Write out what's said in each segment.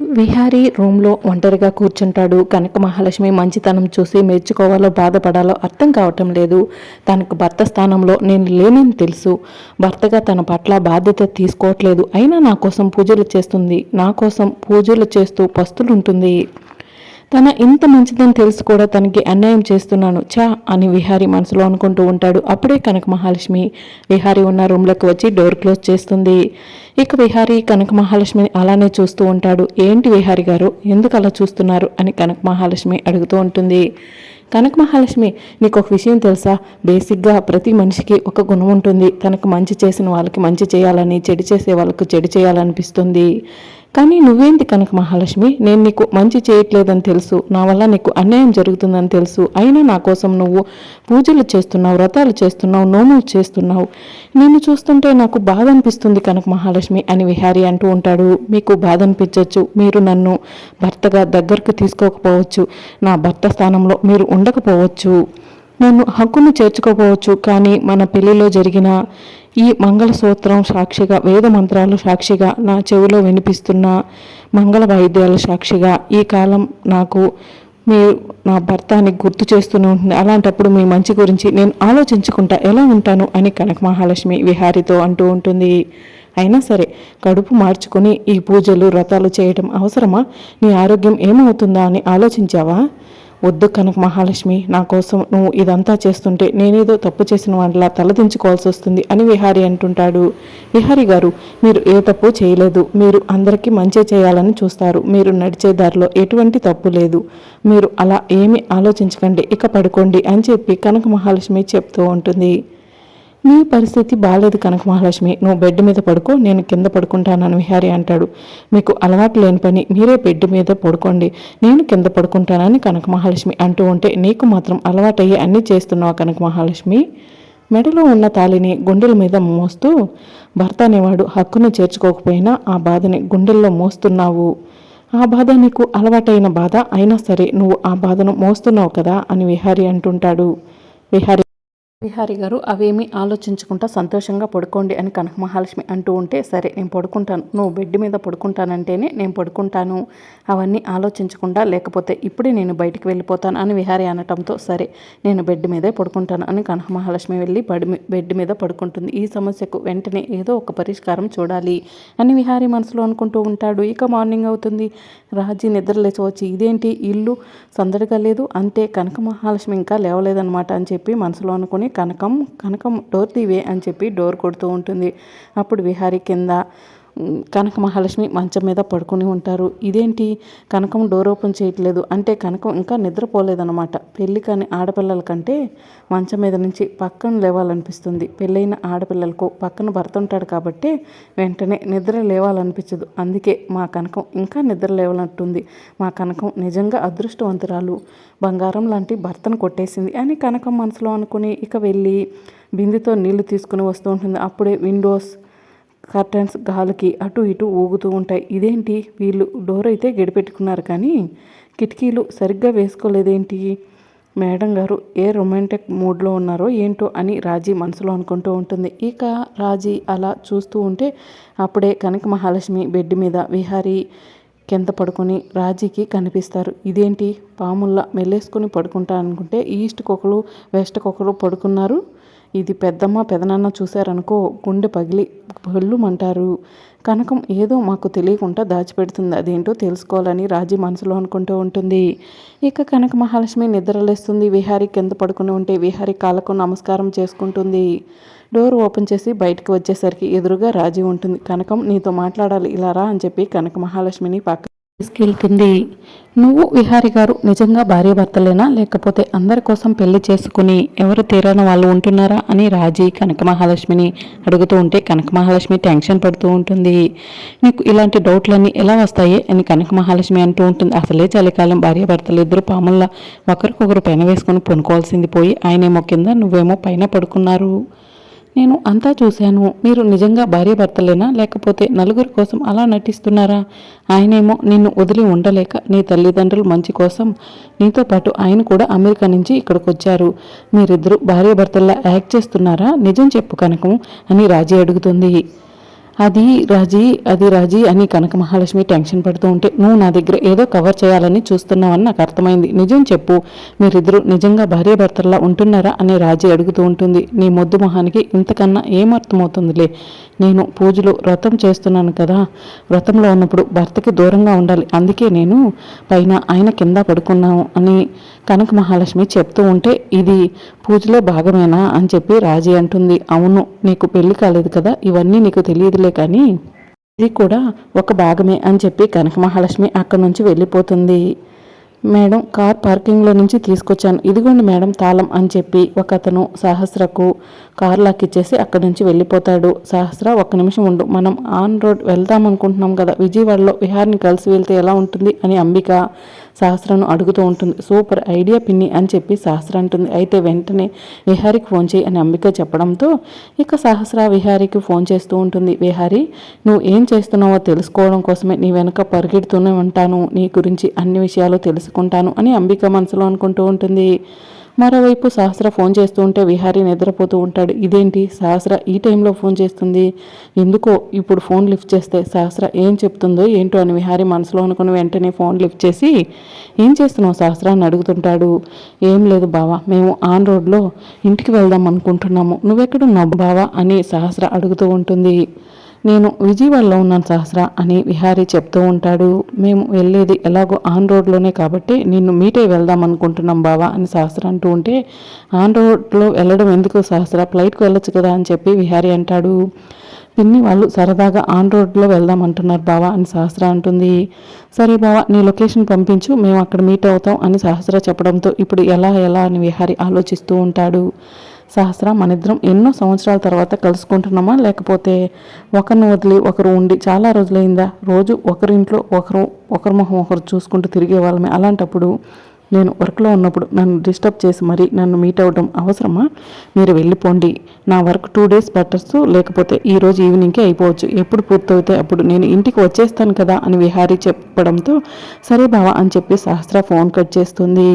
విహారీ రూమ్లో ఒంటరిగా కూర్చుంటాడు. కనక మహాలక్ష్మి మంచితనం చూసి మెచ్చుకోవాలో బాధపడాలో అర్థం కావటం లేదు. తనకు భర్త స్థానంలో నేను లేనని తెలుసు. భర్తగా తన పట్ల బాధ్యత తీసుకోవట్లేదు. అయినా నా కోసం పూజలు చేస్తుంది. నా కోసం పూజలు చేస్తూ పస్తులుంటుంది. తన ఇంత మంచిదని తెలుసు కూడా తనకి అన్యాయం చేస్తున్నాను చా అని విహారి మనసులో అనుకుంటూ ఉంటాడు. అప్పుడే కనక మహాలక్ష్మి విహారి ఉన్న రూమ్లోకి వచ్చి డోర్ క్లోజ్ చేస్తుంది. ఇక విహారి కనక మహాలక్ష్మిని అలానే చూస్తూ ఉంటాడు. ఏంటి విహారి గారు ఎందుకు అలా చూస్తున్నారు అని కనక మహాలక్ష్మి అడుగుతూ ఉంటుంది. కనక మహాలక్ష్మి నీకు ఒక విషయం తెలుసా? బేసిక్గా ప్రతి మనిషికి ఒక గుణం ఉంటుంది. తనకు మంచి చేసిన వాళ్ళకి మంచి చేయాలని చెడు చేసే వాళ్ళకు చెడు చేయాలనిపిస్తుంది. కానీ నువ్వేంటి కనక మహాలక్ష్మి? నేను నీకు మంచి చేయట్లేదని తెలుసు. నా వల్ల నీకు అన్యాయం జరుగుతుందని తెలుసు. అయినా నా కోసం నువ్వు పూజలు చేస్తున్నావు వ్రతాలు చేస్తున్నావు నోములు చేస్తున్నావు. నిన్ను చూస్తుంటే నాకు బాధ అనిపిస్తుంది కనక మహాలక్ష్మి అని విహారి అంటూ ఉంటాడు. మీకు బాధ అనిపించవచ్చు మీరు నన్ను భర్తగా దగ్గరకు తీసుకోకపోవచ్చు. నా భర్త స్థానంలో మీరు ఉండకపోవచ్చు. నన్ను హక్కును చేర్చుకోపోవచ్చు కానీ మన పెళ్ళిలో జరిగిన ఈ మంగళసూత్రం సాక్షిగా వేద మంత్రాలు సాక్షిగా నా చెవిలో వినిపిస్తున్న మంగళ వాయిద్యాల సాక్షిగా ఈ కాలం నాకు మీరు నా భర్తని గుర్తు చేస్తూనే ఉంటుంది. అలాంటప్పుడు మీ మంచి గురించి నేను ఆలోచించుకుంటా ఎలా ఉంటాను అని కనక మహాలక్ష్మి విహారితో అంటూ ఉంటుంది. అయినా సరే కడుపు మార్చుకొని ఈ పూజలు వ్రతాలు చేయడం అవసరమా? నీ ఆరోగ్యం ఏమవుతుందా అని ఆలోచించావా? వద్దు కనక మహాలక్ష్మి నా కోసం నువ్వు ఇదంతా చేస్తుంటే నేనేదో తప్పు చేసిన వాళ్ళ తలదించుకోవాల్సి వస్తుంది అని విహారి అంటుంటాడు. విహారి గారు మీరు ఏ తప్పు చేయలేదు. మీరు అందరికీ మంచి చేయాలని చూస్తారు. మీరు నడిచే దారిలో ఎటువంటి తప్పు లేదు. మీరు అలా ఏమీ ఆలోచించకండి. ఇక పడుకోండి అని చెప్పి కనక మహాలక్ష్మి చెప్తూ ఉంటుంది. నీ పరిస్థితి బాగాలేదు కనక మహాలక్ష్మి. నువ్వు బెడ్ మీద పడుకో నేను కింద పడుకుంటానని విహారి అంటాడు. మీకు అలవాటు లేని పని మీరే బెడ్ మీద పడుకోండి. నేను కింద పడుకుంటానని కనక మహాలక్ష్మి అంటూ ఉంటే నీకు మాత్రం అలవాటయ్యి అన్నీ చేస్తున్నావు కనక మహాలక్ష్మి. మెడలో ఉన్న తాళిని గుండెల మీద మోస్తూ భర్త అనేవాడు హక్కును చేర్చుకోకపోయినా ఆ బాధని గుండెల్లో మోస్తున్నావు. ఆ బాధ నీకు అలవాటైన బాధ అయినా సరే నువ్వు ఆ బాధను మోస్తున్నావు కదా అని విహారి అంటుంటాడు. విహారి విహారి గారు అవేమీ ఆలోచించకుండా సంతోషంగా పడుకోండి అని కనక మహాలక్ష్మి అంటూ ఉంటే సరే నేను పడుకుంటాను. నువ్వు బెడ్ మీద పడుకుంటానంటేనే నేను పడుకుంటాను. అవన్నీ ఆలోచించకుండా లేకపోతే ఇప్పుడే నేను బయటికి వెళ్ళిపోతాను అని విహారి అనటంతో సరే నేను బెడ్ మీదే పడుకుంటాను అని కనక మహాలక్ష్మి వెళ్ళి బెడ్ మీ- బెడ్ మీద పడుకుంటుంది. ఈ సమస్యకు వెంటనే ఏదో ఒక పరిష్కారం చూడాలి అని విహారి మనసులో అనుకుంటూ ఉంటాడు. ఇక మార్నింగ్ అవుతుంది. రాజీ నిద్రలేచి వచ్చి ఇదేంటి? ఇల్లు సందడిగా లేదు? అంతే కనక మహాలక్ష్మి ఇంకా లేవలేదన్నమాట అని చెప్పి మనసులో అనుకుని కనకం కనకం డోర్ తీవే అని చెప్పి డోర్ కొడుతూ ఉంటుంది. అప్పుడు విహారి కింద కనక మహాలక్ష్మి మంచం మీద పడుకుని ఉంటారు. ఇదేంటి? కనకం డోర్ ఓపెన్ చేయట్లేదు. అంటే కనకం ఇంకా నిద్రపోలేదన్నమాట. పెళ్ళి కాని ఆడపిల్లల కంటే మంచం మీద నుంచి పక్కన లేవాలనిపిస్తుంది. పెళ్ళైన ఆడపిల్లలకు పక్కన భర్త ఉంటాడు కాబట్టి వెంటనే నిద్ర లేవాలనిపించదు. అందుకే మా కనకం ఇంకా నిద్ర లేవాలంటుంది మా కనకం నిజంగా అదృష్టవంతురాలు. బంగారం లాంటి భర్తను కొట్టేసింది అని కనకం మనసులో అనుకుని ఇక వెళ్ళి బిందెతో నీళ్ళు తీసుకుని వస్తూ ఉంటుంది. అప్పుడే విండోస్ కర్టన్స్ గాలికి అటు ఇటు ఊగుతూ ఉంటాయి. ఇదేంటి? వీళ్ళు డోర్ అయితే గడిపెట్టుకున్నారు కానీ కిటికీలు సరిగ్గా వేసుకోలేదేంటి? మేడం గారు ఏ రొమాంటిక్ మూడ్లో ఉన్నారో ఏంటో అని రాజీ మనసులో అనుకుంటూ ఉంటుంది. ఇక రాజీ అలా చూస్తూ ఉంటే అప్పుడే కనక మహాలక్ష్మి బెడ్ మీద విహారీ కింద పడుకొని రాజీకి కనిపిస్తారు. ఇదేంటి? పాముల్లా మెల్లేసుకొని పడుకుంటా అనుకుంటే ఈస్ట్ ఒకరు వెస్ట్ ఒకరు పడుకున్నారు. ఇది పెద్దమ్మ పెదనాన్న చూశారనుకో గుండె పగిలి పళ్ళుమంటారు కనకం ఏదో మాకు తెలియకుండా దాచిపెడుతుంది. అదేంటో తెలుసుకోవాలని రాజీ మనసులో అనుకుంటూ ఉంటుంది. ఇక కనక మహాలక్ష్మి నిద్రలేస్తుంది. విహారి కింద పడుకుని ఉంటే విహారి కాళ్ళకు నమస్కారం చేసుకుంటుంది. డోర్ ఓపెన్ చేసి బయటకు వచ్చేసరికి ఎదురుగా రాజీ ఉంటుంది. కనకం నీతో మాట్లాడాలి. ఇలా రా అని చెప్పి కనక మహాలక్ష్మిని పక్క తీసుకెళ్తుంది. నువ్వు విహారి గారు నిజంగా భార్యాభర్తలేనా లేకపోతే అందరి కోసం పెళ్ళి చేసుకుని ఎవరు తీరని వాళ్ళు ఉంటున్నారా? అని రాజీ కనక మహాలక్ష్మిని అడుగుతూ ఉంటే కనక మహాలక్ష్మి టెన్షన్ పడుతూ ఉంటుంది. నీకు ఇలాంటి డౌట్లన్నీ ఎలా వస్తాయి? అని కనక మహాలక్ష్మి అంటూ ఉంటుంది. అసలే చలికాలం భార్యాభర్తలు ఇద్దరు పాముల్లా ఒకరికొకరు పైన వేసుకొని పొనుకోవాల్సింది పోయి ఆయనేమో కింద నువ్వేమో పైన పడుకున్నారు. నేను అంతా చూశాను. మీరు నిజంగా భార్యాభర్తలేనా లేకపోతే నలుగురి కోసం అలా నటిస్తున్నారా? ఆయనేమో నిన్ను వదిలి ఉండలేక నీ తల్లిదండ్రులు మంచి కోసం నీతో పాటు ఆయన కూడా అమెరికా నుంచి ఇక్కడికి వచ్చారు మీరిద్దరూ భార్యభర్తల్లా యాక్ట్ చేస్తున్నారా? నిజం చెప్పు కనకం అని రాజీ అడుగుతుంది. అది రాజీ అది రాజీ అని కనక మహాలక్ష్మి టెన్షన్ పడుతూ ఉంటే నువ్వు నా దగ్గర ఏదో కవర్ చేయాలని చూస్తున్నావని నాకు అర్థమైంది. నిజం చెప్పు. మీరిద్దరూ నిజంగా భార్యాభర్తల్లా ఉంటున్నారా? అని రాజీ అడుగుతూ ఉంటుంది. నీ మొద్దు మొహానికి ఇంతకన్నా ఏం అర్థమవుతుందిలే? నేను పూజలు వ్రతం చేస్తున్నాను కదా. వ్రతంలో ఉన్నప్పుడు భర్తకి దూరంగా ఉండాలి. అందుకే నేను పైన ఆయన కింద పడుకున్నాను అని కనక మహాలక్ష్మి చెప్తూ ఉంటే ఇది పూజలో భాగమేనా అని చెప్పి రాజీ అంటుంది. అవును నీకు పెళ్ళి కాలేదు కదా ఇవన్నీ నీకు తెలియదులే కానీ ఇది కూడా ఒక భాగమే అని చెప్పి కనక మహాలక్ష్మి అక్కడి నుంచి వెళ్ళిపోతుంది. మేడం కార్ పార్కింగ్లో నుంచి తీసుకొచ్చాను. ఇదిగోండి మేడం తాళం అని చెప్పి ఒక అతను సహస్రకు కార్ లాక్ ఇచ్చేసి అక్కడి నుంచి వెళ్ళిపోతాడు. సహస్ర ఒక్క నిమిషం ఉండు. మనం ఆన్ రోడ్ వెళ్దాం అనుకుంటున్నాం కదా. విజయవాడలో విహార్ని కలిసి వెళ్తే ఎలా ఉంటుంది అని అంబిక సహస్రను అడుగుతూ ఉంటుంది. సూపర్ ఐడియా పిన్ని అని చెప్పి సహస్ర అంటుంది. అయితే వెంటనే విహారికి ఫోన్ చేయి అని అంబిక చెప్పడంతో ఇక సహస్ర విహారికి ఫోన్ చేస్తూ ఉంటుంది. విహారి నువ్వు ఏం చేస్తున్నావో తెలుసుకోవడం కోసమే నీ వెనక పరిగెడుతూనే ఉంటాను. నీ గురించి అన్ని విషయాలు తెలుసుకుంటాను అని అంబిక మనసులో అనుకుంటూ ఉంటుంది. మరోవైపు సహస్ర ఫోన్ చేస్తూ ఉంటే విహారీ నిద్రపోతూ ఉంటాడు. ఇదేంటి? సహస్ర ఈ టైంలో ఫోన్ చేస్తుంది. ఎందుకో ఇప్పుడు ఫోన్ లిఫ్ట్ చేస్తే సహస్ర ఏం చెప్తుందో ఏంటో అని విహారీ మనసులో అనుకుని వెంటనే ఫోన్ లిఫ్ట్ చేసి ఏం చేస్తున్నావు సహస్ర? అని అడుగుతుంటాడు. ఏం లేదు బావా మేము ఆన్ రోడ్లో ఇంటికి వెళ్దాం అనుకుంటున్నాము. నువ్వెక్కడున్నావు బావా? అని సహస్ర అడుగుతూ ఉంటుంది. నేను విజయవాడలో ఉన్నాను సహస్ర అని విహారీ చెప్తూ ఉంటాడు. మేము వెళ్ళేది ఎలాగో ఆన్ రోడ్లోనే కాబట్టి నిన్ను మీట్ అయి వెళ్దాం అనుకుంటున్నాం బావా అని సహస్ర అంటూ ఉంటే ఆన్ రోడ్లో వెళ్ళడం ఎందుకు సహస్ర? ఫ్లైట్కి వెళ్ళొచ్చు కదా అని చెప్పి విహారీ అంటాడు. పిన్ని వాళ్ళు సరదాగా ఆన్ రోడ్లో వెళ్దాం అంటున్నారు బావా అని సహస్ర అంటుంది. సరే బావా నీ లొకేషన్ పంపించు మేము అక్కడ మీట్ అవుతాం అని సహస్ర చెప్పడంతో ఇప్పుడు ఎలా ఎలా అని విహారీ ఆలోచిస్తూ ఉంటాడు. సహస్ర మనిద్దరం ఎన్నో సంవత్సరాల తర్వాత కలుసుకుంటున్నామా? లేకపోతే ఒకరిని వదిలి ఒకరు ఉండి చాలా రోజులైందా? రోజు ఒకరింట్లో ఒకరు ఒకరి మొహం ఒకరు చూసుకుంటూ తిరిగే వాళ్ళమే అలాంటప్పుడు నేను వర్క్లో ఉన్నప్పుడు నన్ను డిస్టర్బ్ చేసి మరి నన్ను మీట్ అవ్వడం అవసరమా? మీరు వెళ్ళిపోండి. నా వర్క్ టూ డేస్ పట్టచ్చు లేకపోతే ఈరోజు ఈవినింగ్కే అయిపోవచ్చు. ఎప్పుడు పూర్తవుతే అప్పుడు నేను ఇంటికి వచ్చేస్తాను కదా అని విహారీ చెప్పడంతో సరే బావా అని చెప్పి సహస్ర ఫోన్ కట్ చేస్తుంది.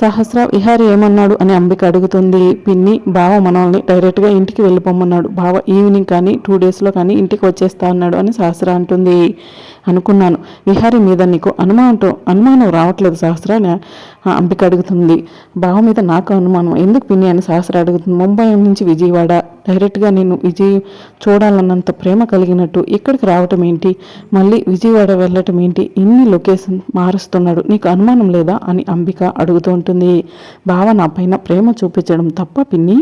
సహస్ర విహారి ఏమన్నాడు? అని అంబిక అడుగుతుంది. పిన్ని బావ మనల్ని డైరెక్ట్గా ఇంటికి వెళ్ళిపోమన్నాడు బావ ఈవినింగ్ కానీ టూ డేస్లో కానీ ఇంటికి వచ్చేస్తా అన్నాడు అని సహస్ర అంటుంది. అనుకున్నాను. విహారి మీద నీకు అనుమానంతో అనుమానం రావట్లేదు సహస్ర అని అంబిక అడుగుతుంది. బావ మీద నాకు అనుమానం. ఎందుకు పిన్ని? అని సహస్ర అడుగుతుంది. ముంబై నుంచి విజయవాడ. డైరెక్ట్గా నేను విజయ్ చూడాలన్నంత ప్రేమ కలిగినట్టు ఇక్కడికి రావటం ఏంటి? మళ్ళీ విజయవాడ వెళ్ళటం ఏంటి? ఇన్ని లొకేషన్ మారుస్తున్నాడు. నీకు అనుమానం లేదా? అని అంబిక అడుగుతూ ఉంటుంది. బావ నా పైన ప్రేమ చూపించడం తప్ప పిన్ని.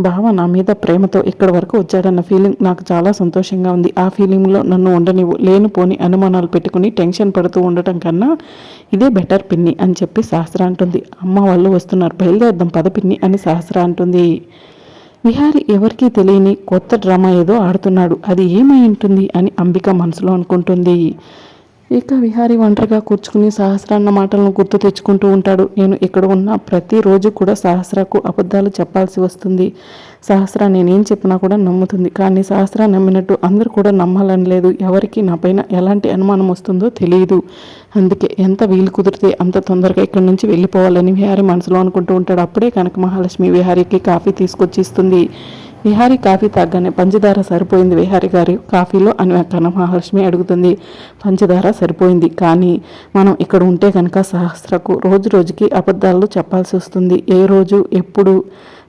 బావ నా మీద ప్రేమతో ఇక్కడి వరకు వచ్చాడన్న ఫీలింగ్ నాకు చాలా సంతోషంగా ఉంది. ఆ ఫీలింగ్లో నన్ను ఉండనివ్వు లేనిపోని అనుమానాలు పెట్టుకుని టెన్షన్ పడుతూ ఉండటం కన్నా ఇదే బెటర్ పిన్ని అని చెప్పి సహస్ర అంటుంది. అమ్మ వాళ్ళు వస్తున్నారు బయలుదేరదాం పద పిన్ని అని సహస్ర అంటుంది. విహారి ఎవరికీ తెలియని కొత్త డ్రామా ఏదో ఆడుతున్నాడు. అది ఏమై ఉంటుంది అని అంబిక మనసులో అనుకుంటుంది. ఇక విహారి ఒంటరిగా కూర్చుకుని సహస్రాన్న మాటలను గుర్తు తెచ్చుకుంటూ ఉంటాడు. నేను ఇక్కడ ఉన్న ప్రతిరోజు కూడా సహస్రకు అబద్ధాలు చెప్పాల్సి వస్తుంది. సహస్ర నేనేం చెప్పినా కూడా నమ్ముతుంది. కానీ సహస్ర నమ్మినట్టు అందరూ కూడా నమ్మాలని లేదు. ఎవరికి నా పైన ఎలాంటి అనుమానం వస్తుందో తెలియదు. అందుకే ఎంత వీలు కుదిరితే అంత తొందరగా ఇక్కడి నుంచి వెళ్ళిపోవాలని విహారి మనసులో అనుకుంటూ ఉంటాడు. అప్పుడే కనక మహాలక్ష్మి విహారికి కాఫీ తీసుకొచ్చి ఇస్తుంది. విహారీ కాఫీ తాగ్గానే పంచదార సరిపోయింది. విహారీ గారి కాఫీలో అని కన మహాలక్ష్మి అడుగుతుంది. పంచదార సరిపోయింది. కానీ మనం ఇక్కడ ఉంటే కనుక సహస్రకు రోజు రోజుకి అబద్ధాలు చెప్పాల్సి వస్తుంది. ఏ రోజు ఎప్పుడు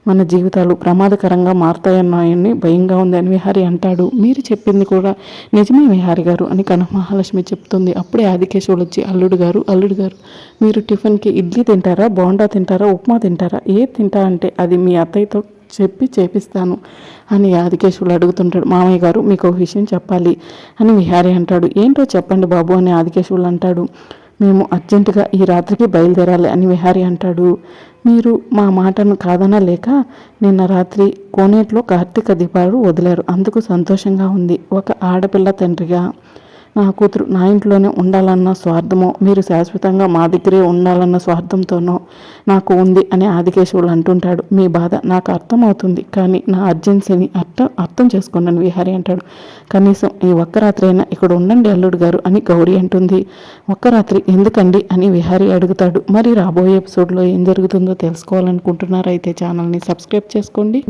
మన జీవితాలు ప్రమాదకరంగా మారుతాయన్నాయని భయంగా ఉంది అని విహారి అంటాడు. మీరు చెప్పింది కూడా నిజమే విహారి గారు అని కన మహాలక్ష్మి చెప్తుంది. అప్పుడే ఆదికేశవులు వచ్చి అల్లుడు గారు అల్లుడు గారు మీరు టిఫిన్కి ఇడ్లీ తింటారా బోండా తింటారా ఉప్మా తింటారా ఏ తింటా అంటే అది మీ అత్తయ్యతో చెప్పి చేపిస్తాను అని ఆదికేశవులు అడుగుతుంటాడు మామయ్య గారు మీకు ఒక విషయం చెప్పాలి అని విహారీ అంటాడు. ఏంటో చెప్పండి బాబు అని ఆదికేశవులు అంటాడు. మేము అర్జెంటుగా ఈ రాత్రికి బయలుదేరాలి అని విహారీ అంటాడు. మీరు మా మాటను కాదనలేక నిన్న రాత్రి కోనేట్లో కార్తీక దీపాలు వదిలారు అందుకు సంతోషంగా ఉంది. ఒక ఆడపిల్ల తండ్రిగా నా కూతురు నా ఇంట్లోనే ఉండాలన్న స్వార్థమో మీరు శాశ్వతంగా మా దగ్గరే ఉండాలన్న స్వార్థంతోనో నాకు ఉంది అని ఆదికేశవులు అంటుంటాడు. మీ బాధ నాకు అర్థమవుతుంది కానీ నా అర్జెన్సీని అర్థం అర్థం చేసుకున్నాను విహారి అంటాడు. కనీసం ఈ ఒక్క రాత్రి అయినా ఇక్కడ ఉండండి అల్లుడు గారు అని గౌరీ అంటుంది. ఒక్క రాత్రి ఎందుకండి అని విహారి అడుగుతాడు. మరి రాబోయే ఎపిసోడ్లో ఏం జరుగుతుందో తెలుసుకోవాలనుకుంటున్నారైతే ఛానల్ని సబ్స్క్రైబ్ చేసుకోండి.